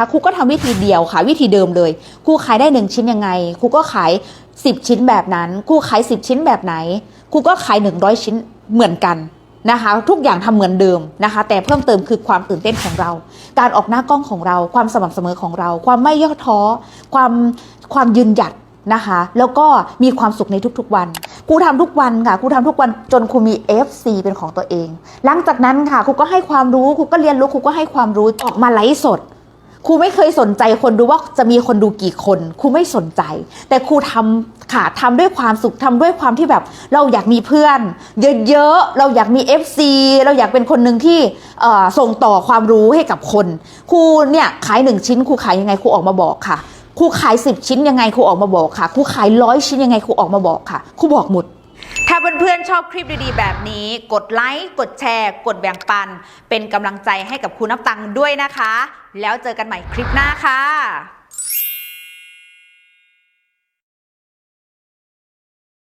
คะครูก็ทำวิธีเดียวค่ะ วิธีเดิมเลยครูขายได้หนึ่งชิ้นยังไงครูก็ขาย 10 ชิ้นแบบนั้นครูขาย 10 ชิ้นแบบไหนครูก็ขาย 100 ชิ้นเหมือนกันนะคะ ทุกอย่างทำเหมือนเดิมนะคะ แต่เพิ่มเติมคือความตื่นเต้นของเรา การออกหน้ากล้องของเราความสม่ำเสมอของเรา ความไม่ย่อท้อ ความความยืนหยัดนะคะ แล้วก็มีความสุขในทุกๆวันครูทำทุกวันค่ะครูทำทุกวันจนครูมี FC เป็นของตัวเอง หลังจากนั้นค่ะครูก็ให้ความรู้ครูก็เรียนรู้ครูก็ให้ความรู้ออกมาไลฟ์สด ครูไม่เคยสนใจคนดูว่าจะมีคนดูกี่คนครูไม่สนใจ แต่ครูทำค่ะทำด้วยความสุขทำด้วยความที่แบบ เราอยากมีเพื่อน เยอะๆเราอยากมี FC เราอยากเป็นคนหนึ่งที่ส่งต่อความรู้ให้กับคนครูเนี่ยขายหนึ่งชิ้นครูขายยังไงครูออกมาบอกค่ะครูขาย 10 ชิ้นยังไงครูออกมาบอกค่ะครูขายร้อยชิ้นยังไงครูออกมาบอกค่ะครูบอกหมด ถ้าเพื่อนๆชอบคลิปดีๆ แบบนี้ กดไลค์ กดแชร์ กดแบ่งปัน เป็นกำลังใจให้กับคุณนับตังค์ด้วยนะคะ แล้วเจอกันใหม่คลิปหน้าค่ะ